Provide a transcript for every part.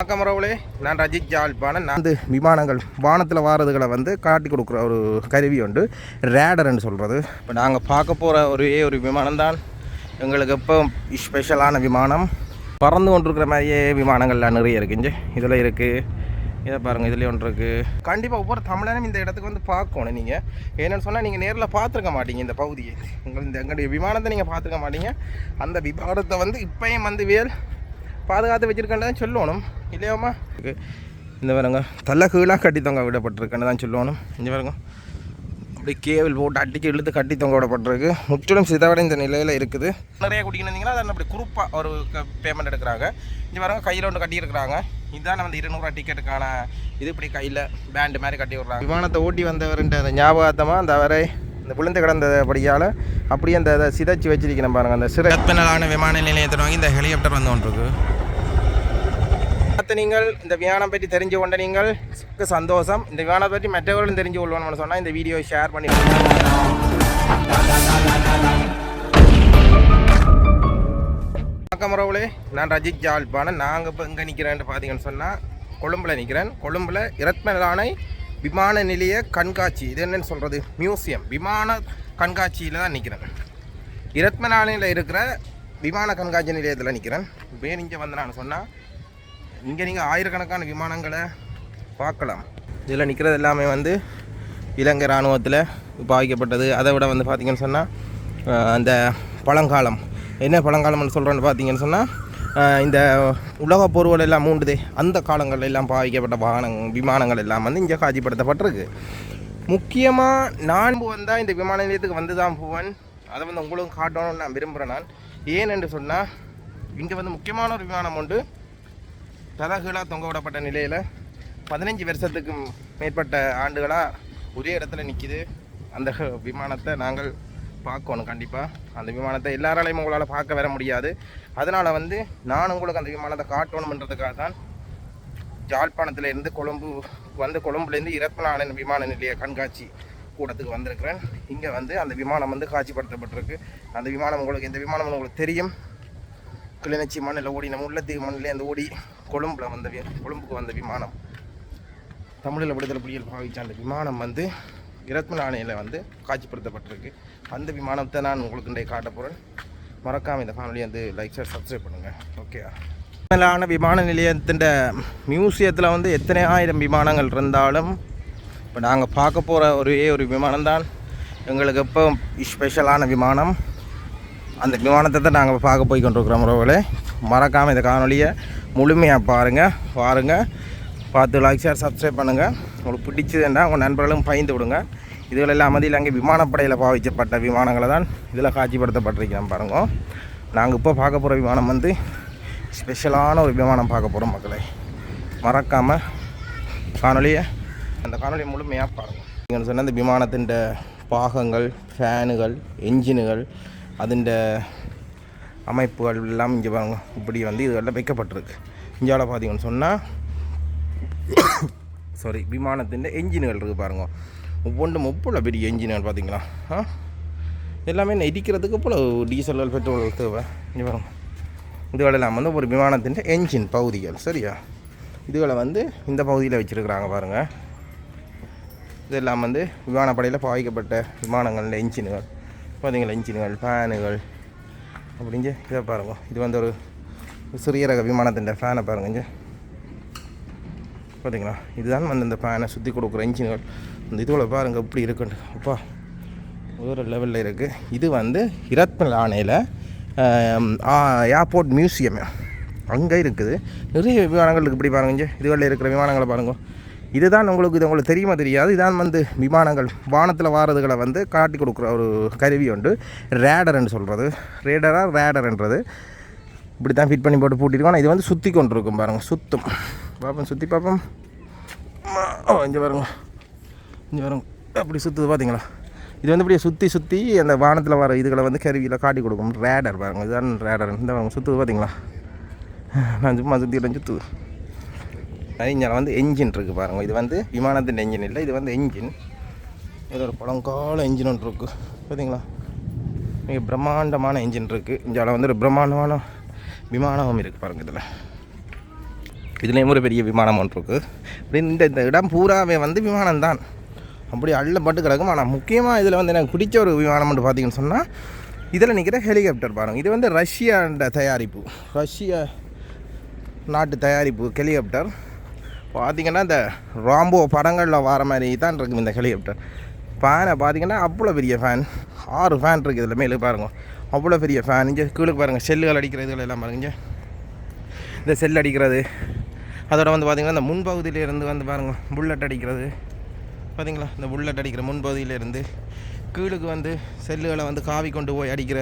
வணக்கம் உறவுகளே. நான் ரஜித் ஜால்பான நான் வந்து விமானங்கள் வானத்தில் வாரதுகளை வந்து காட்டி கொடுக்குற ஒரு கருவி உண்டு. ரேடர்னு சொல்கிறது இப்போ நாங்கள் பார்க்க போகிற ஒரே ஒரு விமானம் தான் எங்களுக்கு எப்போ ஸ்பெஷலான விமானம்? பறந்து கொண்டிருக்கிற மாதிரியே விமானங்கள்லாம் நிறைய இருக்குஞ்சு இதில் இருக்குது இதை பாருங்கள் இதுலேயே ஒன்று இருக்குது கண்டிப்பாக ஒவ்வொரு தமிழனும் இந்த இடத்துக்கு வந்து பார்க்கணும் நீங்கள் என்னென்னு சொன்னால் நீங்கள் நேரில் பார்த்துருக்க மாட்டீங்க இந்த பகுதியை. உங்கள் இந்த எங்களுடைய விமானத்தை நீங்கள் பார்த்துருக்க மாட்டீங்க. அந்த விமானத்தை வந்து இப்போயும் வந்து வேல் பாதுகாத்து வச்சுருக்கேன்னு தான் சொல்லணும் இல்லையாம்மா இந்த பாருங்க தள்ள கீழாக கட்டி தொங்க விடப்பட்டிருக்கேன்னு தான் சொல்லணும். இந்த பாருங்க அப்படி கேபிள் போட்டு அடிச்சு இழுத்து கட்டி தொங்க விடப்பட்டிருக்கு. முற்றிலும் சிதவடைந்த நிலையில் இருக்குது. நிறைய குடிக்கணுந்தீங்கன்னா அதை அப்படி குரூப்பாக ஒரு பேமெண்ட் எடுக்கிறாங்க. இங்கே பாருங்க கையில் ஒன்று கட்டியிருக்கிறாங்க. இதுதான் வந்து இருநூறுவா டிக்கெட்டுக்கான இது இப்படி கையில் பேண்டு மாதிரி கட்டி விடுறாங்க. விமானத்தை ஓட்டி வந்தவர்ன்ற அந்த ஞாபகார்த்தமாக அந்த அவரை இந்த விழுந்து கிடந்தபடியால் அப்படியே அந்த இதை சிதைச்சி வச்சிருக்கணும் பாருங்கள் அந்த சிறப்பினலான விமான நிலையத்தை வாங்கி இந்த ஹெலிகாப்டர் வந்து கொண்டிருக்கு? பார்த்து நீங்கள் இந்த வியானம் பற்றி தெரிஞ்சு கொண்ட நீங்கள் சந்தோஷம். இந்த வியானம் பற்றி மற்றவர்களும் தெரிஞ்சு கொள்ளணும்னு சொன்னால் இந்த வீடியோ ஷேர் பண்ணி வணக்கம் உறவுகளே. நான் ரஜித் ஜாழ்ப்பாணன். நாங்கள் இப்போ எங்கே நிற்கிறேன்னு பார்த்தீங்கன்னு சொன்னால் கொழும்பில் நிற்கிறேன் கொழும்பில் இரத்மலானை விமான நிலைய கண்காட்சி இது என்னன்னு சொல்கிறது மியூசியம். விமான கண்காட்சியில் தான் நிற்கிறேன் இரத்மலானையில் இருக்கிற விமான கண்காட்சி நிலையத்தில் நிற்கிறேன் பேர் இங்கே வந்து நான் சொன்னால் இங்கே நீங்கள் ஆயிரக்கணக்கான விமானங்களை பார்க்கலாம். இதில் நிற்கிறது எல்லாமே வந்து இலங்கை இராணுவத்தில் பாதிக்கப்பட்டது அதை விட வந்து பார்த்திங்கன்னு சொன்னால் அந்த பழங்காலம். என்ன பழங்காலம்னு சொல்கிறோன்னு பார்த்தீங்கன்னு சொன்னால் இந்த உலகப் போர்வல் எல்லாம் மூண்டுதே அந்த காலங்களில் எல்லாம் பாதிக்கப்பட்ட வாகன விமானங்கள் எல்லாம் வந்து இங்கே காட்சிப்படுத்தப்பட்டிருக்கு. முக்கியமாக நான் வந்தால் இந்த விமான நிலையத்துக்கு வந்து தான் போவேன். அதை வந்து உங்களுக்கும் காட்டணும்னு நான் விரும்புகிறேன் நான். ஏன் என்று சொன்னால் இங்கே வந்து முக்கியமான ஒரு விமானம் உண்டு. தலகுகளாக தொங்க விடப்பட்ட நிலையில் பதினஞ்சு வருஷத்துக்கு மேற்பட்ட ஆண்டுகளாக ஒரே இடத்துல நிற்கிது அந்த விமானத்தை நாங்கள் பார்க்கணும் கண்டிப்பாக அந்த விமானத்தை எல்லாராலையும் உங்களால் பார்க்க வர முடியாது. அதனால் வந்து நான் உங்களுக்கு அந்த விமானத்தை காட்டணுன்றதுக்காக தான் ஜாழ்ப்பாணத்துலேருந்து கொழும்பு வந்து கொழும்புலேருந்து இரத்னாலன் விமான நிலைய கண்காட்சி கூடத்துக்கு வந்திருக்கிறேன். இங்கே வந்து அந்த விமானம் வந்து காட்சிப்படுத்தப்பட்டிருக்கு. அந்த விமானம் உங்களுக்கு இந்த விமானம் உங்களுக்கு தெரியும். கிளிநொச்சி மண்ணில் ஓடி நம்ம உள்ளத்தீவு மண்ணிலே அந்த ஓடி கொழும்புல வந்த வி- கொழும்புக்கு வந்த விமானம். தமிழில் விடுதலை புலிகள் பாவிச்ச அந்த விமானம் வந்து இரத்மன் ஆணையில் வந்து காட்சிப்படுத்தப்பட்டிருக்கு. அந்த விமானத்தை நான் உங்களுக்கு இன்றைய காட்ட போகிறேன் மறக்காமல் இந்த காணொலியை வந்து லைக் ஷேர் சப்ஸ்கிரைப் பண்ணுங்கள் ஓகே மேலான விமான நிலையத்தின் மியூசியத்தில் வந்து எத்தனை ஆயிரம் விமானங்கள் இருந்தாலும் இப்போ நாங்கள் பார்க்க போகிற ஒரே ஒரு விமானம் தான் எங்களுக்கு எப்போ ஸ்பெஷலான விமானம். அந்த விமானத்தை தான் நாங்கள் பார்க்க போய் கொண்டிருக்கிறோம் உறவுகளே. மறக்காமல் இந்த காணொலியை முழுமையாக பாருங்கள் பாருங்கள் பார்த்து லைக் ஷேர் சப்ஸ்கிரைப் பண்ணுங்கள் உங்களுக்கு பிடிச்சதுன்னா உங்கள் நண்பர்களும் பயந்து விடுங்க. இதுகள் எல்லாம் வந்து இலங்கை விமானப்படையில் பாவிக்கப்பட்ட விமானங்களை தான் இதில் காட்சிப்படுத்தப்பட்டிருக்கிறோம் பாருங்க. நாங்கள் இப்போ பார்க்க போகிற விமானம் வந்து ஸ்பெஷலான ஒரு விமானம் பார்க்க போகிறோம் மக்களை. மறக்காமல் காணொலியை அந்த காணொலியை முழுமையாக பாருங்கள் நீங்கள் சொன்ன அந்த விமானத்தின் பாகங்கள் ஃபேனுகள் என்ஜினுகள் அதின் அமைப்புகள் எல்லாம் இங்கே பாருங்க. இப்படி வந்து இதெல்லாம் வைக்கப்பட்டிருக்கு. இந்தியாவில் பார்த்தீங்கன்னு சொன்னால் சாரி விமானத்தின் என்ஜின்கள் இருக்குது பாருங்க. ஒவ்வொன்றும் ஒவ்வொரு பெரிய என்ஜின்கள் பார்த்தீங்களா? ஆ? எல்லாமே என்ன இடிக்கிறதுக்கு போல டீசல் பெட்ரோல் தேவை? இங்கே பாருங்க. இதுகளெல்லாம் வந்து ஒரு விமானத்தின் என்ஜின் பகுதிகள் சரியா? இதுகளை வந்து இந்த பகுதியில் வச்சுருக்குறாங்க பாருங்கள் இதெல்லாம் வந்து விமானப்படையில் பாவிக்கப்பட்ட விமானங்கள் என்ஜின்கள் பார்த்தீங்களா இன்ஜின்கள் ஃபேனுகள் அப்படிஞ்சு இதை பாருங்க. இது வந்து ஒரு சிறிய ரக விமானத்தின் ஃபேனை பாருங்க பார்த்தீங்களா இதுதான் வந்து இந்த ஃபேனை சுற்றி கொடுக்குற இன்ஜின்கள் இந்த இதுவில் பாருங்கள் இப்படி இருக்குன்னு. அப்பா ஒரு லெவலில் இருக்குது இது வந்து இரத்மல் ஆணையில் ஏர்போர்ட் மியூசியம் அங்கே இருக்குது. நிறைய விமானங்கள் இருக்குது இப்படி பாருங்க இங்க. இதுகளில் இருக்கிற விமானங்களை பாருங்கள் இதுதான் உங்களுக்கு இது உங்களுக்கு தெரியுமா தெரியாது? இதான் வந்து விமானங்கள் வானத்தில் வாரதுகளை வந்து காட்டி கொடுக்குற ஒரு கருவி உண்டு. ரேடர்னு சொல்கிறது ரேடராக ரேடர்ன்றது இப்படி தான் ஃபிட் பண்ணி போட்டு பூட்டிருக்கோம். ஆனால் இது வந்து சுற்றி கொண்டு இருக்கும் பாருங்கள் சுத்தும் பார்ப்போம் சுற்றி பார்ப்போம் ஓ இங்கே பாருங்க. இங்கே பாருங்க. அப்படி சுற்றுது பார்த்தீங்களா இது வந்து இப்படியே சுற்றி சுற்றி அந்த வானத்தில் வர இதுகளை வந்து கருவியில் காட்டி கொடுக்கும். ரேடர் பாருங்கள் இதுதான் ரேடர் இந்த பாருங்க சுற்றுது பார்த்தீங்களா நான் சும்மா சுற்றிட்டேன் சுற்றுது இங்கே வந்து என்ஜின் இருக்குது பாருங்கள் இது வந்து விமானத்தின் என்ஜின் இல்லை இது வந்து என்ஜின் இது ஒரு பழங்கால என்ஜின் ஒன்று இருக்குது பார்த்தீங்களா மிக பிரம்மாண்டமான என்ஜின் இருக்குது இங்கே வந்து ஒரு பிரம்மாண்டமான விமானம் இருக்குது பாருங்கள் இதில். இதுலேயும் ஒரு பெரிய விமானம் ஒன்று இருக்குது இந்த இந்த இடம் பூராவே வந்து விமானம் தான் அப்படி அள்ளப்பட்டு கிடக்கும். ஆனால் முக்கியமாக இதில் வந்து எனக்கு பிடிச்ச ஒரு விமானம்னு பார்த்தீங்கன்னு சொன்னால் இதில் நிற்கிற ஹெலிகாப்டர் பாருங்கள் இது வந்து ரஷ்யாண்ட தயாரிப்பு. ரஷ்யா நாட்டு தயாரிப்பு ஹெலிகாப்டர். பார்த்தீங்கன்னா இந்த ராம்போ படங்களில் வர மாதிரி தான் இருக்கும் இந்த ஹெலிகாப்டர். ஃபேனை பார்த்தீங்கன்னா அவ்வளோ பெரிய ஃபேன் ஆறு ஃபேன் இருக்குது இதில் மேலே பாருங்க. அவ்வளோ பெரிய ஃபேன் இங்கே கீழே பாருங்கள் செல்லுகள் அடிக்கிறது எல்லாம் பாருங்க இந்த செல் அடிக்கிறது. அதோட வந்து பார்த்திங்கன்னா இந்த முன்பகுதியிலேருந்து வந்து பாருங்கள் புல்லட் அடிக்கிறது. பார்த்தீங்களா இந்த புல்லட் அடிக்கிற முன்பகுதியிலேருந்து கீழுக்கு வந்து செல்லுகளை வந்து காவி கொண்டு போய் அடிக்கிற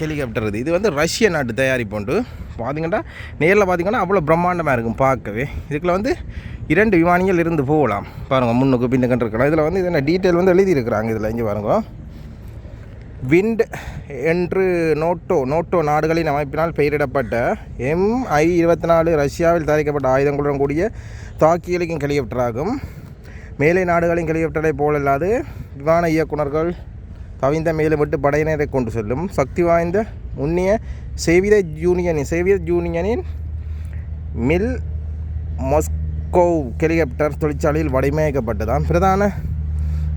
ஹெலிகாப்டர் இது. இது வந்து ரஷ்ய நாட்டு தயாரிப்பு உண்டு. பார்த்தீங்கன்னா நேரில் பார்த்தீங்கன்னா அவ்வளோ பிரம்மாண்டமாக இருக்கும் பார்க்கவே. இதுக்குள்ள வந்து இரண்டு விமானிகள் இருந்து போகலாம். பாருங்கள் முன்னுக்கு பின்னுக்கு இருக்கலாம். இதில் வந்து இதில் டீட்டெயில் வந்து எழுதியிருக்கிறாங்க இதில் இங்கே பாருங்க. விண்ட் என்று நோட்டோ நோட்டோ நாடுகளின் அமைப்பினால் பெயரிடப்பட்ட எம்ஐ இருபத்தி நாலு ரஷ்யாவில் தயாரிக்கப்பட்ட ஆயுதங்களுடன் கூடிய தாக்கியலிக்கும் ஹெலிகாப்டராகும். மேலை நாடுகளின் ஹெலிகாப்டரை போலல்லாது விமான இயக்குனர்கள் தவிந்த மேலும் விட்டு படையினரை கொண்டு செல்லும். சக்தி வாய்ந்த முன்னிய சேவியத் ஜூனியனின் சேவியத் ஜூனியனின் மில் மொஸ்கோவ் ஹெலிகாப்டர் தொழிற்சாலையில் வடிவமைக்கப்பட்டதாம். பிரதான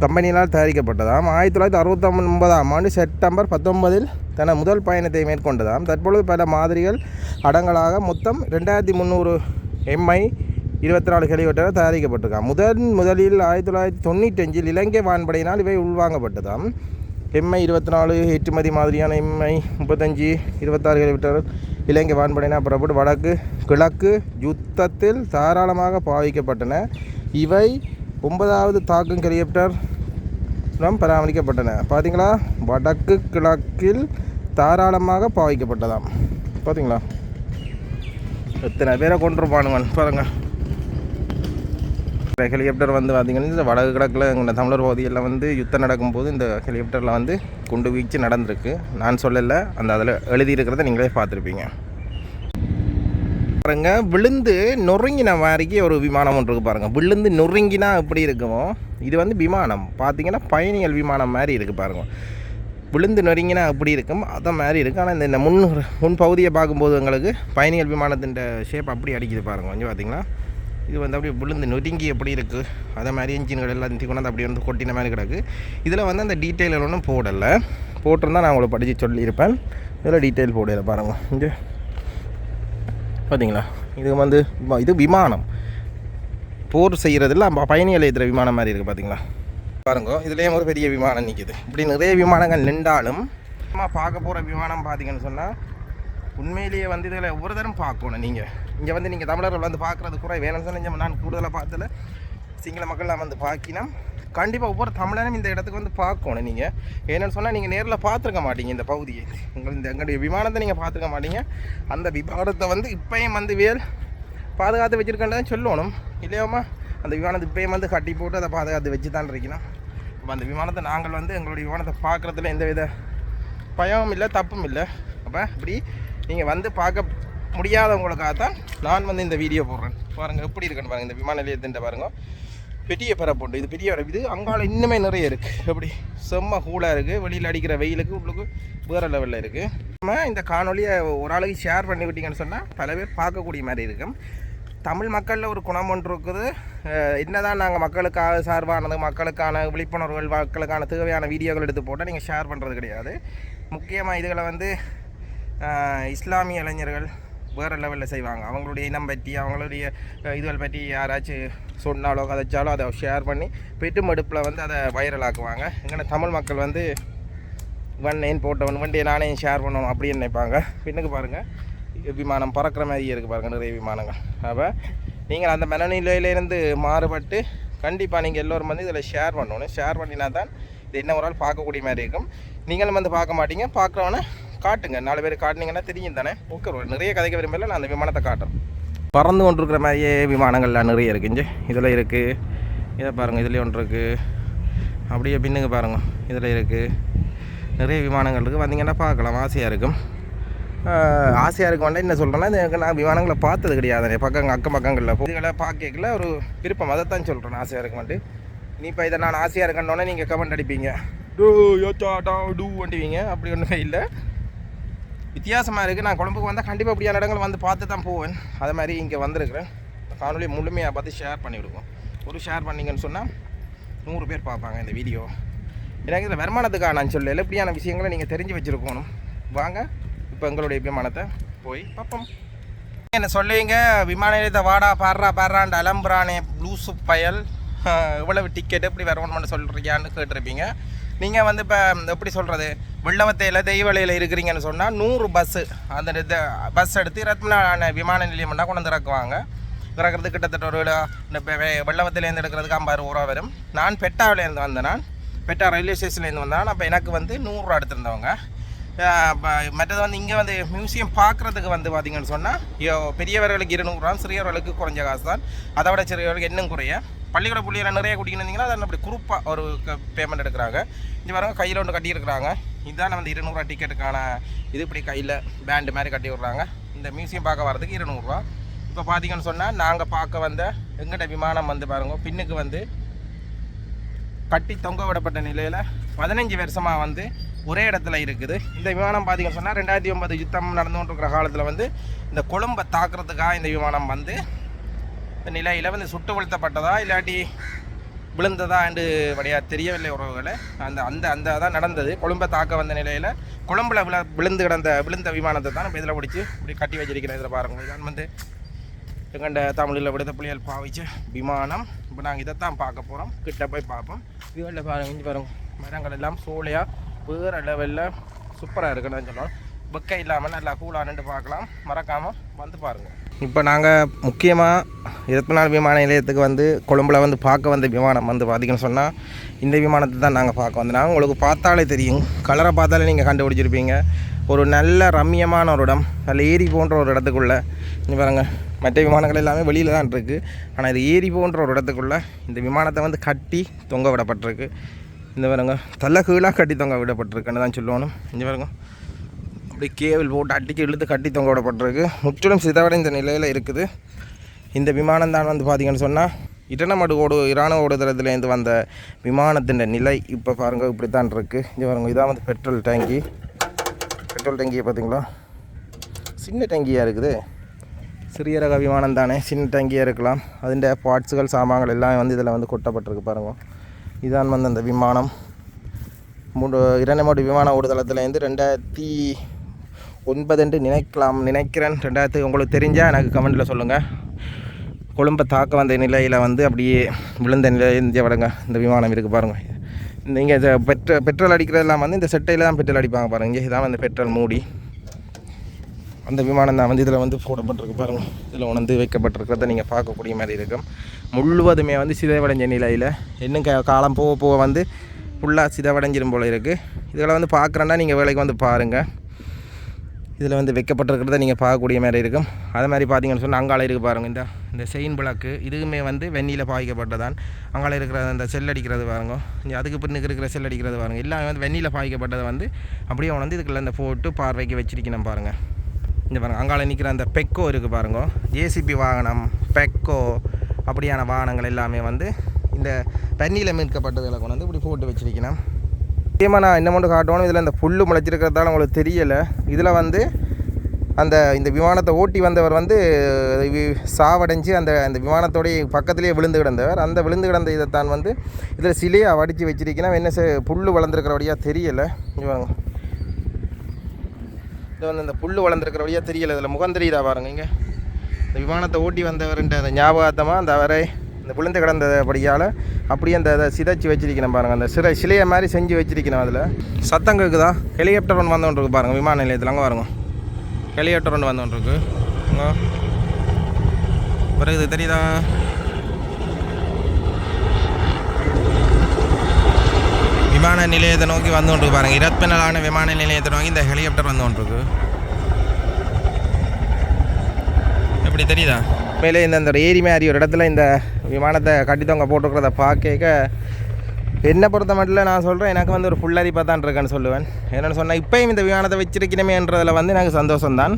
கம்பெனிகளால் தயாரிக்கப்பட்டதாம். ஆயிரத்தி தொள்ளாயிரத்தி அறுபத்தி ஒன்பதாம் ஆண்டு செப்டம்பர் பத்தொன்பதில் தனது முதல் பயணத்தை மேற்கொண்டதாம். தற்பொழுது பல மாதிரிகள் அடங்கலாக மொத்தம் ரெண்டாயிரத்தி முந்நூறு எம்ஐ இருபத்தி நாலு ஹெலிகாப்டர் தயாரிக்கப்பட்டிருக்காம். முதன் முதலில் ஆயிரத்தி தொள்ளாயிரத்தி தொண்ணூற்றஞ்சில் இலங்கை வான்படையினால் இவை உள்வாங்கப்பட்டதாம். எம்ஐ இருபத்தி நாலு ஏற்றுமதி மாதிரியான எம்ஐ முப்பத்தஞ்சு இருபத்தாறு கிலோமீட்டர் இலங்கை வான்படையினர் புறப்பட்டு வடக்கு கிழக்கு யுத்தத்தில் தாராளமாக பாவிக்கப்பட்டன. இவை ஒன்பதாவது தாக்கும் ஹெலிகாப்டர் பராமரிக்கப்பட்டன. பார்த்தீங்களா வடக்கு கிழக்கில் தாராளமாக பாவிக்கப்பட்டதாம். பார்த்தீங்களா எத்தனை பேரை கொண்டிருப்பானுங்க பாருங்கள் ஹெலிகாப்டர் வந்து பார்த்திங்கன்னா இந்த வடக்கு கிழக்கில் எங்கள் தமிழர் பகுதியில் வந்து யுத்தம் நடக்கும்போது இந்த ஹெலிகாப்டரில் வந்து குண்டு வீச்சு நடந்திருக்கு. நான் சொல்லலை அந்த அதில் எழுதியிருக்கிறத நீங்களே பார்த்துருப்பீங்க. பாருங்க விழுந்து நொறுங்கின மாதிரிக்கு ஒரு விமானம் ஒன்று இருக்குது பாருங்கள் விழுந்து நொறுங்கினா எப்படி இருக்குமோ இது வந்து விமானம். பார்த்தீங்கன்னா பயணிகள் விமானம் மாதிரி இருக்குது பாருங்கள் விழுந்து நொறுங்கினா அப்படி இருக்கும் அதை மாதிரி இருக்குது ஆனால் இந்த முன் முன் பகுதியை பார்க்கும்போது எங்களுக்கு பயணிகள் விமானத்தின் ஷேப் அப்படி அடிக்குது பாருங்க. கொஞ்சம் பார்த்தீங்களா இது வந்து அப்படியே விழுந்து நொறுங்கி எப்படி இருக்குது அதே மாதிரி இன்ஜின்கள் எல்லாம் கொண்டாந்து அப்படி வந்து கொட்டின மாதிரி கிடக்கு. இதில் வந்து அந்த டீட்டெயில் ஒன்றும் போடலை. போட்டிருந்தால் நான் உங்களை படித்து சொல்லியிருப்பேன். இதில் டீட்டெயில் போடலை பாருங்கள் இங்கே. பார்த்தீங்களா இது வந்து இது விமானம். போர் செய்கிறதில்ல பயணிகள் ஏற்றுற விமானம் மாதிரி இருக்குது பார்த்தீங்களா பாருங்க இதுலேயும் ஒரு பெரிய விமானம் நிற்கிது இப்படி நிறைய விமானங்கள் நின்றாலும் சும்மா பார்க்க போகிற விமானம் பார்த்தீங்கன்னு சொன்னால் உண்மையிலேயே வந்து இதில் ஒவ்வொரு தரம் பார்க்கணும் நீங்கள் இங்கே வந்து நீங்கள் தமிழர்கள் வந்து பார்க்குறது கூட வேணும் சொன்னால் நான் கூடுதலாக பார்த்ததில் சிங்கள மக்கள்லாம் வந்து பார்க்கினா கண்டிப்பாக ஒவ்வொரு தமிழனும் இந்த இடத்துக்கு வந்து பார்க்கணும் நீங்கள் ஏன்னு சொன்னால் நீங்கள் நேரில் பார்த்துருக்க மாட்டீங்க இந்த பகுதியை. உங்கள் இந்த எங்களுடைய விமானத்தை நீங்கள் பார்த்துருக்க மாட்டீங்க. அந்த விமானத்தை வந்து இப்பயும் வந்து வேல் பாதுகாத்து வச்சுருக்கேன் சொல்லணும். இல்லையாம்மா? அந்த விமானத்தை இப்பயும் வந்து கட்டி போட்டு அதை பாதுகாத்து வச்சு தான் இருக்கணும் அப்போ அந்த விமானத்தை நாங்கள் வந்து எங்களுடைய விமானத்தை பார்க்குறதுல எந்த வித பயமும் இல்லை தப்பும் இல்லை. அப்போ இப்படி நீங்கள் வந்து பார்க்க முடியாதவங்களுக்காக தான் நான் வந்து இந்த வீடியோ போடுறேன். பாருங்கள் எப்படி இருக்குன்னு பாருங்கள் இந்த விமான நிலையத்தின் பாருங்க. பெரிய பரப்புண்டு இது பெரிய பரப்பு. இது அங்கால இன்னுமே நிறைய இருக்குது எப்படி? செம்ம கூலாக இருக்குது வெளியில் அடிக்கிற வெயிலுக்கு உள்ளுக்கு வேறு லெவலில் இருக்குது நம்ம இந்த காணொலியை ஒரு ஆளுக்கு ஷேர் பண்ணிவிட்டீங்கன்னு சொன்னால் பல பேர் பார்க்கக்கூடிய மாதிரி இருக்கும். தமிழ் மக்களில் ஒரு குணம் ஒன்று இருக்குது. என்னதான் நாங்கள் மக்களுக்காக சார்பானது மக்களுக்கான விழிப்புணர்வுகள் மக்களுக்கான தேவையான வீடியோக்கள் எடுத்து போட்டால் நீங்கள் ஷேர் பண்ணுறது கிடையாது. முக்கியமாக இதுகளை வந்து இஸ்லாமிய இளைஞர்கள் வேறு லெவலில் செய்வாங்க. அவங்களுடைய இனம் பற்றி அவங்களுடைய இதுகள் பற்றி யாராச்சும் சொன்னாலோ கதைச்சாலோ அதை ஷேர் பண்ணி பெட்டும் அடுப்பில் வந்து அதை வைரல் ஆக்குவாங்க. எங்கன்னா தமிழ் மக்கள் வந்து இவன் போட்டவன் வண்டியை நானே ஷேர் பண்ணணும் அப்படின்னு நினைப்பாங்க. பின்னுக்கு பாருங்கள் விமானம் பறக்கிற மாதிரி இருக்குது பாருங்கள் நிறைய விமானங்கள். அப்போ நீங்கள் அந்த மனநிலையிலேருந்து மாறுபட்டு கண்டிப்பாக நீங்கள் எல்லோரும் வந்து இதில் ஷேர் பண்ணணும். ஷேர் பண்ணினா தான் இது என்ன ஒரு ஆள் பார்க்கக்கூடிய மாதிரி இருக்கும். நீங்களும் வந்து பார்க்க மாட்டீங்க. பார்க்குறவன காட்டுங்க. நாலு பேர் காட்டினீங்கன்னா தெரியும் தானே? ஓகே ஒரு நிறைய கதைக்க விரும்பல நான் அந்த விமானத்தை காட்டுறேன். பறந்து கொண்டிருக்கிற மாதிரியே விமானங்கள்லாம் நிறைய இருக்குது இதில் இருக்குது இதை பாருங்கள் இதுலேயே ஒன்று இருக்குது அப்படியே பின்னுக்கு பாருங்கள் இதில் இருக்குது நிறைய விமானங்கள் இருக்குது வந்தீங்கன்னா பார்க்கலாம். ஆசையாக இருக்கும். ஆசையாக இருக்க வேண்டாம் என்ன சொல்கிறேன்னா எனக்கு நான் விமானங்களை பார்த்தது கிடையாது. பக்கங்க அக்கம் பக்கங்களில் இதுகளை பார்க்கல ஒரு விருப்பம். அதை தான் சொல்கிறேன் ஆசையாக இருக்க மாட்டேன் நீ இப்போ இதை நான் ஆசையாக இருக்கேன்னொன்னே நீங்கள் கமெண்ட் அடிப்பீங்க. டூ யோச்சா டா டூ வண்டிவீங்க அப்படி ஒன்றுமே இல்லை. வித்தியாசமாக இருக்குது நான் குழம்புக்கு வந்தால் கண்டிப்பாக இப்படியான இடங்கள் வந்து பார்த்து தான் போவேன். அது மாதிரி இங்கே வந்திருக்கிறேன். காணொலி முழுமையாக பார்த்து ஷேர் பண்ணிவிடுவோம் ஒரு ஷேர் பண்ணீங்கன்னு சொன்னால் நூறு பேர் பார்ப்பாங்க இந்த வீடியோ எனக்கு இதில் வருமானத்துக்காக நான் சொல்லல. எப்படியான விஷயங்களை நீங்கள் தெரிஞ்சு வச்சுருக்கணும். வாங்க இப்போ எங்களுடைய விமானத்தை போய் பார்ப்போம். என்ன சொல்லுவீங்க? விமான நிலையத்தை வாடா பாடுறா பாடுறான்ட்டு அலம்புறானே ப்ளூசு பயல். இவ்வளவு டிக்கெட் எப்படி வரணும்னு சொல்கிறீங்கன்னு கேட்டிருப்பீங்க. நீங்கள் வந்து இப்போ எப்படி சொல்கிறது வெள்ளவத்தையில் தெய்வலையில் இருக்கிறீங்கன்னு சொன்னால் நூறு பஸ்ஸு அந்த பஸ் எடுத்து ரத்மலான விமான நிலையம்னா கொண்டு வந்து இறக்குவாங்க. இறக்குறது கிட்டத்தட்ட ஒரு இந்த வெள்ளவத்திலேருந்து எடுக்கிறதுக்கு ஐம்பது ரூபா வரும். நான் பெட்டாவிலேருந்து வந்தேன் நான். பெட்டா ரயில்வே ஸ்டேஷன்லேருந்து வந்தேன் அப்போ எனக்கு வந்து நூறுரூவா எடுத்திருந்தவங்க. மற்றது வந்து இங்கே வந்து மியூசியம் பார்க்குறதுக்கு வந்து பார்த்தீங்கன்னு சொன்னால் பெரியவர்களுக்கு இருநூறுவா சிறியவர்களுக்கு குறைஞ்ச காசு தான். அதை விட சிறியவர்களுக்கு இன்னும் குறைய. பள்ளிக்கூட புள்ளியில் நிறைய குடிக்கணுந்தீங்கன்னா அதை அப்படி குரூப்பாக ஒரு பேமெண்ட் எடுக்கிறாங்க. இது வரவங்க கையில் ஒன்று கட்டியிருக்கிறாங்க. இதுதான் வந்து இருநூறுவா டிக்கெட்டுக்கான இது இப்படி கையில் பேண்டு மாதிரி கட்டி விட்றாங்க. இந்த மியூசியம் பார்க்க வரதுக்கு இருநூறுவா இப்போ பார்த்தீங்கன்னு சொன்னால் நாங்கள் பார்க்க வந்த எங்கிட்ட விமானம் வந்து பாருங்க பின்னுக்கு வந்து கட்டி தொங்க விடப்பட்ட நிலையில் பதினஞ்சு வருஷமாக வந்து ஒரே இடத்துல இருக்குது. இந்த விமானம் பார்த்தீங்கன்னு சொன்னால் ரெண்டாயிரத்தி ஒன்பது யுத்தம் நடந்து கொண்டிருக்கிற காலத்தில் வந்து இந்த கொழும்பை தாக்குறதுக்காக இந்த விமானம் வந்து நிலையில் வந்து சுட்டு வீழ்த்தப்பட்டதா? இல்லாட்டி விழுந்ததா என்று வழியா தெரியவில்லை உறவுகளை. அந்த அந்த அந்த தான் நடந்தது. கொழும்பை தாக்க வந்த நிலையில் கொழும்புல விழ விழுந்து கிடந்த விழுந்த விமானத்தை தான் நம்ம இதில் பிடிச்சி இப்படி கட்டி வச்சிருக்கிறேன் இதில் பாருங்கள் இதான் வந்து எங்கண்ட தமிழில் விடுத புலிகள் பாவிச்ச விமானம். இப்போ நாங்கள் இதை தான் பார்க்க போகிறோம் கிட்ட போய் பார்ப்போம். இதுகளில் பாருங்க இங்கே பாருங்க. மரங்கள் எல்லாம் சோலையாக வேறு லெவலில் சூப்பராக இருக்குன்னு சொல்லலாம் வெக்கை இல்லாமல் நல்லா கூலானுட்டு பார்க்கலாம். மறக்காமல் வந்து பாருங்கள் இப்போ நாங்கள் முக்கியமாக இருபத்தி நாலு விமான நிலையத்துக்கு வந்து கொழும்புல வந்து பார்க்க வந்த விமானம் வந்து பார்த்திங்கன்னு சொன்னால் இந்த விமானத்தை தான் நாங்கள் பார்க்க வந்தோம். நாங்கள் உங்களுக்கு பார்த்தாலே தெரியும். கலரை பார்த்தாலே நீங்கள் கண்டுபிடிச்சிருப்பீங்க. ஒரு நல்ல ரம்மியமான ஒரு இடம். நல்ல ஏரி போன்ற ஒரு இடத்துக்குள்ளே இங்கே பாருங்கள் மற்ற விமானங்கள் எல்லாமே வெளியில் தான் இருக்குது ஆனால் இது ஏரி போன்ற ஒரு இடத்துக்குள்ளே இந்த விமானத்தை வந்து கட்டி தொங்க விடப்பட்டிருக்கு. இந்த பாருங்க தள்ள கீழாக கட்டி தொங்க விடப்பட்டிருக்குன்னு தான் சொல்லணும். இங்கே பாருங்க அப்படி கேபிள் போட்டு அடிச்சு இழுத்து கட்டி தொங்க விடப்பட்டிருக்கு முற்றிலும் சிதவடைந்த நிலையில் இருக்குது. இந்த விமானம் தான் வந்து பார்த்தீங்கன்னு சொன்னால் இட்டனமடு ஓடு இராணுவ ஓடுதளத்துலேருந்து வந்த விமானத்தின் நிலை இப்போ பாருங்கள் இப்படி தான் இருக்குது இங்கே பாருங்க இதான் வந்து பெட்ரோல் டேங்கி. பெட்ரோல் டேங்கியை பார்த்தீங்களா சின்ன டேங்கியாக இருக்குது. சிறிய ரக விமானம் தானே சின்ன டேங்கியாக இருக்கலாம். அதிൻ്റെ பார்ட்ஸுகள் சாமான்கள் எல்லாம் வந்து இதில் வந்து கொட்டப்பட்டிருக்கு பாருங்க. இதான் வந்து அந்த விமானம். மூணு இரண்டமோடு விமான ஓடுதளத்துலேருந்து ரெண்டாயிரத்தி ஒன்பதுன்ட்டு நினைக்கலாம் நினைக்கிறேன். ரெண்டாயிரத்து உங்களுக்கு தெரிஞ்சால் எனக்கு கமெண்ட்டில் சொல்லுங்கள் கொழும்பை தாக்க வந்த நிலையில் வந்து அப்படியே விழுந்த நிலையில் இந்திய வடங்க இந்த விமானம் இருக்குது பாருங்கள் நீங்கள் இதை பெட்ரோ பெட்ரோல் அடிக்கிறதெல்லாம் வந்து இந்த செட்டையில் தான் பெட்ரோல் அடிப்பாங்க பாருங்க. இங்கே இதான் வந்து பெட்ரோல் மூடி. அந்த விமானம் தான் வந்து இதில் வந்து போடப்பட்டிருக்கு பாருங்கள் இதில் உணர்ந்து வைக்கப்பட்டிருக்கிறத நீங்கள் பார்க்கக்கூடிய மாதிரி இருக்கும். முழுவதுமே வந்து சிதைவடைஞ்ச நிலையில் இன்னும் க- காலம் போக போக வந்து ஃபுல்லாக சிதைவடைஞ்சிரும் போல இருக்குது இதெல்லாம் வந்து பார்க்குறேன்னா நீங்கள் வேலைக்கு வந்து பாருங்கள் இதில் வந்து வைக்கப்பட்டிருக்கிறத நீங்கள் பார்க்கக்கூடிய மாதிரி இருக்கும். அதே மாதிரி பார்த்தீங்கன்னு சொன்னால் அங்கால இருக்குது பாருங்கள் இந்த இந்த செயின் பிளாக்கு இதுவுமே வந்து வெந்நியில் பாய்க்கப்பட்டதான். அங்கால இருக்கிற அந்த செல் அடிக்கிறது பாருங்க. இங்கே அதுக்கு பின்னுக்கு இருக்கிற செல் அடிக்கிறது பாருங்க. எல்லாமே வந்து வெந்நியில் பாய்க்கப்பட்டதை வந்து அப்படியே வந்து இதுக்குள்ள இந்த போட்டு பார்வைக்கு வச்சிருக்கணும் பாருங்கள் இந்த பாருங்கள் அங்கால நிற்கிற அந்த பெக்கோ இருக்குது பாருங்க. ஏசிபி வாகனம் பெக்கோ அப்படியான வாகனங்கள் எல்லாமே வந்து இந்த வெந்நியில் மீட்கப்பட்டதில் கொண்டு வந்து இப்படி போட்டு வச்சிருக்கணும். முக்கியமாக நான் என்ன மட்டும் காட்டணும் இதில் இந்த புல் முளைச்சிருக்கிறதால உங்களுக்கு தெரியலை. இதில் வந்து அந்த இந்த விமானத்தை ஓட்டி வந்தவர் வந்து சாவடைஞ்சு அந்த அந்த விமானத்தோடைய பக்கத்துலேயே விழுந்து கிடந்தவர். அந்த விழுந்து கிடந்த இதைத்தான் வந்து இதில் சிலையை வடித்து வச்சிருக்கணும் என்ன செ புல் வளர்ந்துருக்கிறபடியாக தெரியலை. இவங்க இது வந்து இந்த புல் வளர்ந்துருக்கிறபடியாக தெரியலை. இதில் முகம் தெரியுதா பாருங்க இங்கே. இந்த விமானத்தை ஓட்டி வந்தவருன்ற அந்த ஞாபகார்த்தமாக அந்த அவரை இந்த விழுந்து கிடந்தபடியால் அப்படியே அந்த இதை சிதைச்சி வச்சிருக்கணும் பாருங்கள் அந்த சிறை சிலையை மாதிரி செஞ்சு வச்சிருக்கணும் அதில். சத்தம் கேட்குதா ஹெலிகாப்டர் ஒன்று வந்து இருக்கு பாருங்கள் விமான நிலையத்தில். அங்கே பாருங்க. ஹெலிகாப்டர் ஒன்று வந்து இருக்கு அங்கே. பிறகு இது தெரியுதா? விமான நிலையத்தை நோக்கி வந்து கொண்டிருக்கு பாருங்கள் இருபத்தி விமான நிலையத்தை நோக்கி இந்த ஹெலிகாப்டர் வந்து கொண்டிருக்கு. எப்படி தெரியுதா? மேலே இந்த இந்த ஏரி மாதிரி ஒரு இடத்துல இந்த விமானத்தை கட்டித்தவங்க போட்டிருக்கிறத பார்க்க என்னை பொறுத்த மட்டும் நான் சொல்கிறேன் எனக்கு வந்து ஒரு புல்லரிப்பாக தான் இருக்கேன்னு சொல்லுவேன். என்னென்னு சொன்னால் இப்போயும் இந்த விமானத்தை வச்சிருக்கணுமேன்றதில் வந்து எனக்கு சந்தோஷம்தான்.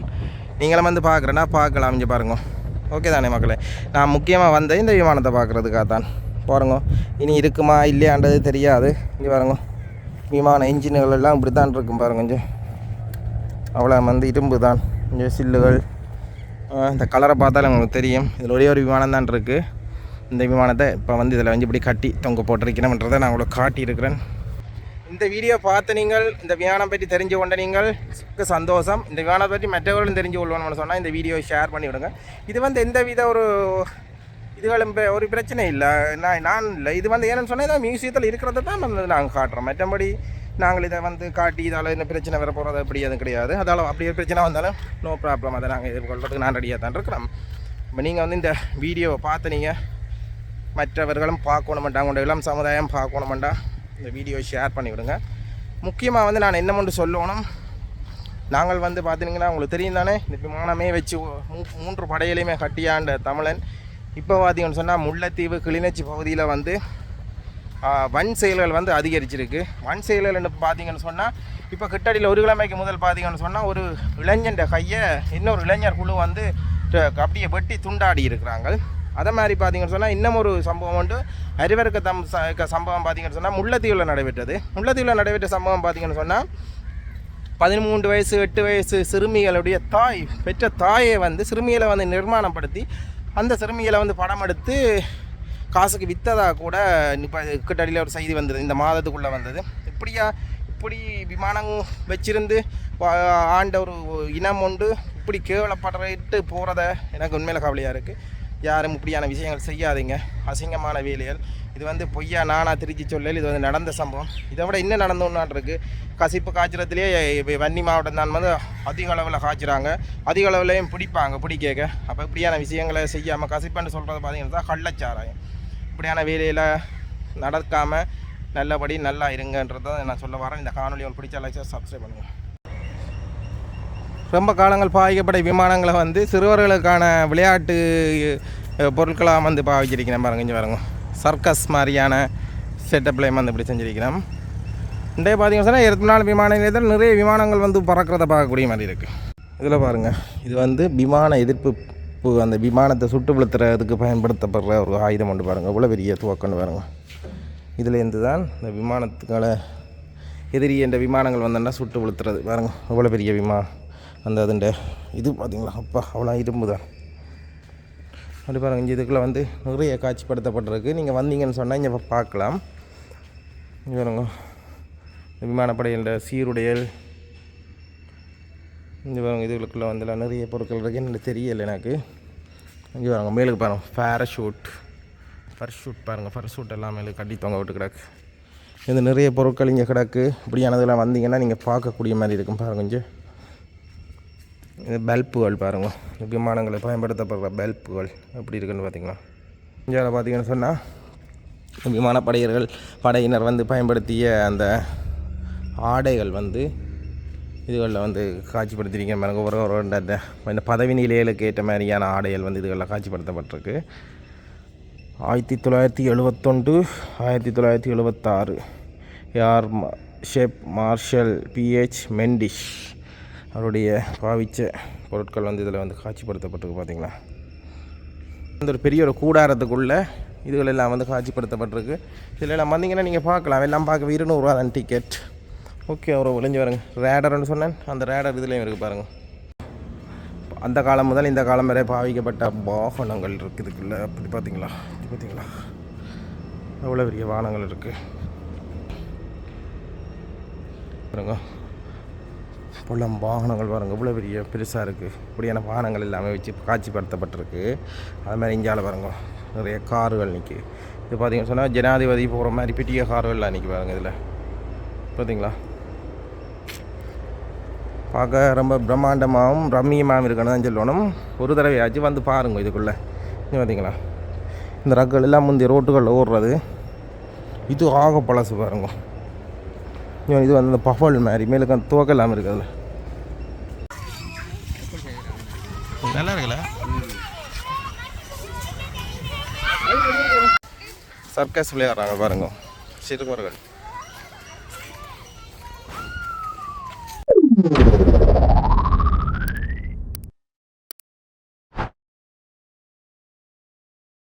நீங்களும் வந்து பார்க்குறேன்னா பார்க்கலாம் அமைஞ்சு பாருங்க. ஓகே தானே மக்களே? நான் முக்கியமாக வந்தேன் இந்த விமானத்தை பார்க்குறதுக்காக தான். பாருங்க இனி இருக்குமா இல்லையான்றது தெரியாது. இங்கே பாருங்க விமான இன்ஜின்கள் எல்லாம் இப்படி தான் இருக்கும் பாருங்க கொஞ்சம் அவ்வளோ வந்து இரும்பு தான் கொஞ்சம் சில்லுகள் இந்த கலரை பார்த்தாலும் உங்களுக்கு தெரியும். இதில் ஒரே ஒரு விமானம் தான் இருக்குது இந்த விமானத்தை இப்போ வந்து இதில் வந்து இப்படி கட்டி தொங்க போட்டிருக்கணுன்றதை நான் உங்களுக்கு காட்டியிருக்கிறேன். இந்த வீடியோ பார்த்து நீங்கள் இந்த விமானம் பற்றி தெரிஞ்சு கொண்ட நீங்கள் சந்தோஷம். இந்த விமானம் பற்றி மற்றவர்களும் தெரிஞ்சு கொள்ளணும்னு சொன்னால் இந்த வீடியோ ஷேர் பண்ணிவிடுங்க. இது வந்து எந்த வித ஒரு இதுகளும் ஒரு பிரச்சனை இல்லை. நான் நான் இல்லை. இது வந்து ஏன்னு சொன்னால் இதான் மியூசியத்தில் இருக்கிறத தான் வந்து நாங்கள் காட்டுறோம். மற்றபடி நாங்கள் இதை வந்து காட்டி இதால் என்ன பிரச்சனை வர போகிறது அப்படி எதுவும் கிடையாது. அதால் அப்படி ஒரு பிரச்சனை வந்தாலும் நோ ப்ராப்ளம் அதை நாங்கள் எதிர்கொள்றதுக்கு நான் ரெடியாக தான் இருக்கிறோம். இப்போ நீங்கள் வந்து இந்த வீடியோவை பார்த்து நீங்கள் மற்றவர்களும் பார்க்கணுமெண்டா உங்களோட இளம் சமுதாயம் பார்க்கணுமெண்டா இந்த வீடியோ ஷேர் பண்ணி விடுங்க முக்கியமாக வந்து நான் என்ன மட்டும் சொல்லணும்? நாங்கள் வந்து பார்த்தீங்கன்னா உங்களுக்கு தெரியும் தானே இந்த விமானமே வச்சு மூ- மூன்று படையிலையுமே கட்டியாண்ட தமிழன். இப்போ பார்த்தீங்கன்னு சொன்னால் முல்லைத்தீவு கிளிநொச்சி பகுதியில் வந்து வன் செயல்கள் வந்து அதிகரிச்சிருக்கு. வன் செயல்கள்னு பார்த்தீங்கன்னு சொன்னால் இப்போ கிட்டடியில் ஒரு கிழமைக்கு முதல் பார்த்தீங்கன்னு சொன்னால் ஒரு இளைஞன் கையை இன்னொரு இளைஞர் குழு வந்து அப்படியே வெட்டி துண்டாடி இருக்கிறாங்க. அதே மாதிரி பார்த்தீங்கன்னு சொன்னால் இன்னும் ஒரு சம்பவம் உண்டு. அறிவருக்க தம் ச- சம்பவம் பார்த்தீங்கன்னு சொன்னால் முல்லைத்தீவில் நடைபெற்றது. முல்லைத்தீவில் நடைபெற்ற சம்பவம் பார்த்தீங்கன்னு சொன்னால் பதிமூன்று வயசு எட்டு வயசு சிறுமிகளுடைய தாய் பெற்ற தாயை வந்து சிறுமிகளை வந்து நிர்மாணப்படுத்தி அந்த சிறுமிகளை வந்து படம் எடுத்து காசுக்கு விற்றதா கூட இப்போ கிட்டடியில் ஒரு செய்தி வந்தது. இந்த மாதத்துக்குள்ளே வந்தது. இப்படியா இப்படி விமானம் வச்சிருந்து ஆண்ட ஒரு இனம் உண்டு. இப்படி கேவலப்படுறிட்டு போகிறத எனக்கு உண்மையில கவலையாக இருக்குது யாரும் இப்படியான விஷயங்கள் செய்யாதீங்க. அசிங்கமான வேலைகள். இது வந்து பொய்யா நானா திருச்சி சொல்லல். இது வந்து நடந்த சம்பவம். இதை விட இன்னும் நடந்தோன்னான் கசிப்பு காய்ச்சலத்திலேயே வன்னி மாவட்டம் தான் வந்து அதிக அளவில் காய்ச்சுறாங்க. அதிக அளவுலையும் பிடிப்பாங்க பிடிக்க அப்போ இப்படியான விஷயங்களை செய்யாமல் கசிப்புன்னு சொல்கிறது பார்த்தீங்கன்னா கள்ளச்சாராயம். இப்படியான வேலையில் நடக்காமல் நல்லபடி நல்லா இருங்கன்றதை நான் சொல்ல வரேன். இந்த காணொலி உங்களுக்கு பிடிச்ச லைக் சப்ஸ்கிரைப் பண்ணுங்கள் ரொம்ப காலங்கள் பாதிக்கப்பட்ட விமானங்களை வந்து சிறுவர்களுக்கான விளையாட்டு பொருட்களாக வந்து பாவிச்சிருக்கிறேன் பாருங்க இங்கே பாருங்க. சர்க்கஸ் மாதிரியான செட்டப்லேயும் வந்து இப்படி செஞ்சுருக்கிறோம். இன்றைய பார்த்தீங்கன்னா சொன்னால் இருபத்தி நாலு விமான நிலையத்தில் நிறைய விமானங்கள் வந்து பறக்கிறத பார்க்கக்கூடிய மாதிரி இருக்குது இதில் பாருங்கள் இது வந்து விமான எதிர்ப்பு பு- அந்த விமானத்தை சுட்டு விழுத்துறதுக்கு பயன்படுத்தப்படுற ஒரு ஆயுதம் ஒன்று பாருங்கள் இவ்வளோ பெரிய துவக்கம்னு பாருங்கள் இதுலேருந்து தான் இந்த விமானத்துக்கான எதிரி என்ற விமானங்கள் வந்தோன்னா சுட்டு விழுத்துறது பாருங்கள் இவ்வளோ பெரிய விமானம். அந்த அதுண்ட இது பார்த்தீங்களா அப்பா அவ்வளோ இரும்பு தான் அப்படி பாருங்க இங்கே இதுக்குள்ளே வந்து நிறைய காட்சிப்படுத்தப்பட்டிருக்கு. நீங்கள் வந்தீங்கன்னு சொன்னால் இங்கே பார்க்கலாம். இங்கே பாருங்க விமானப்படையில் சீருடையல் இங்கே பாருங்க இதுகளுக்குள்ளே வந்துலாம் நிறைய பொருட்கள் இருக்கு. எனக்கு தெரியல எனக்கு. இங்கே பாருங்க மேலுக்கு பாருங்க பேரஷூட் ஃபர்ஷூட் பாருங்கள் ஃபர்ஷூட் எல்லாம் மேலே கட்டி தொங்க விட்டு கிடக்கு. இது நிறைய பொருட்கள் இங்கே கிடக்கு. இப்படியானதெல்லாம் வந்தீங்கன்னா நீங்கள் பார்க்கக்கூடிய மாதிரி இருக்கும். பாருங்க கொஞ்சம் இது பல்புகள் பாருங்கள் விமானங்களை பயன்படுத்தப்படுற பல்புகள் எப்படி இருக்குன்னு பார்த்தீங்களா இந்தியாவில் பார்த்தீங்கன்னு சொன்னால் விமானப்படையர்கள் படையினர் வந்து பயன்படுத்திய அந்த ஆடைகள் வந்து இதுகளில் வந்து காட்சிப்படுத்திருக்கேன் பாருங்க ஒரு ஒரு இந்த- இந்த பதவி நிலைகளுக்கு ஏற்ற மாதிரியான ஆடைகள் வந்து இதுகளில் காட்சிப்படுத்தப்பட்டிருக்கு. ஆயிரத்தி தொள்ளாயிரத்தி எழுபத்தொன்று ஆயிரத்தி தொள்ளாயிரத்தி எழுபத்தாறு யார் ஷேப் மார்ஷல் பிஹெச் மெண்டிஷ். அவருடைய பாவிச்ச பொருட்கள் வந்து இதில் வந்து காட்சிப்படுத்தப்பட்டிருக்கு பார்த்தீங்களா? இந்த ஒரு பெரிய ஒரு கூடாரத்துக்குள்ளே இதுகள் எல்லாம் வந்து காட்சிப்படுத்தப்பட்டிருக்கு. இதில் எல்லாம் வந்தீங்கன்னா நீங்கள் பார்க்கலாம். எல்லாம் பார்க்க இருநூறுவா தான் டிக்கெட் ஓகே ஒரு ஒளிஞ்சு வருங்க. ரேடர்னு சொன்னேன். அந்த ரேடர் இதுலேயும் இருக்குது பாருங்கள் அந்த காலம் முதல் இந்த காலம் வரை பாவிக்கப்பட்ட வாகனங்கள் இருக்குது இதுக்குள்ளே. அப்படி பார்த்தீங்களா? இது பார்த்தீங்களா? எவ்வளோ பெரிய வாகனங்கள் இருக்குது பாருங்க. பொல்லம் வாகனங்கள் பாருங்க இவ்வளோ பெரிய பெருசாக இருக்குது இப்படியான வாகனங்கள் எல்லாமே வச்சு காட்சிப்படுத்தப்பட்டிருக்கு. அது மாதிரி இந்தியாவில் பாருங்க நிறைய கார்கள் நிற்கி இது பார்த்தீங்கன்னு சொன்னால் ஜனாதிபதி போகிற மாதிரி பெரிய கார்கள்லாம் நிற்கி பாருங்க இதில். பார்த்தீங்களா பார்க்க ரொம்ப பிரம்மாண்டமாகவும் ரம்மியமாகவும் இருக்கணும் தான் சொல்லணும். ஒரு தடவையாச்சும் வந்து பாருங்க இதுக்குள்ளே. இது பார்த்தீங்களா இந்த ரக்கள் எல்லாம் முந்தைய ரோட்டுகளில் ஓடுறது. இது ஆக பழசு பாருங்க. இது வந்து இந்த பஃபல் மாதிரி மேலுக்கு அந்த துவக்கம் இல்லாமல் இருக்குது அதில் நல்லா இருக்குல்ல? சர்க்கஸ் விளையாடுறாங்க பாருங்க. சிறுவர்கள்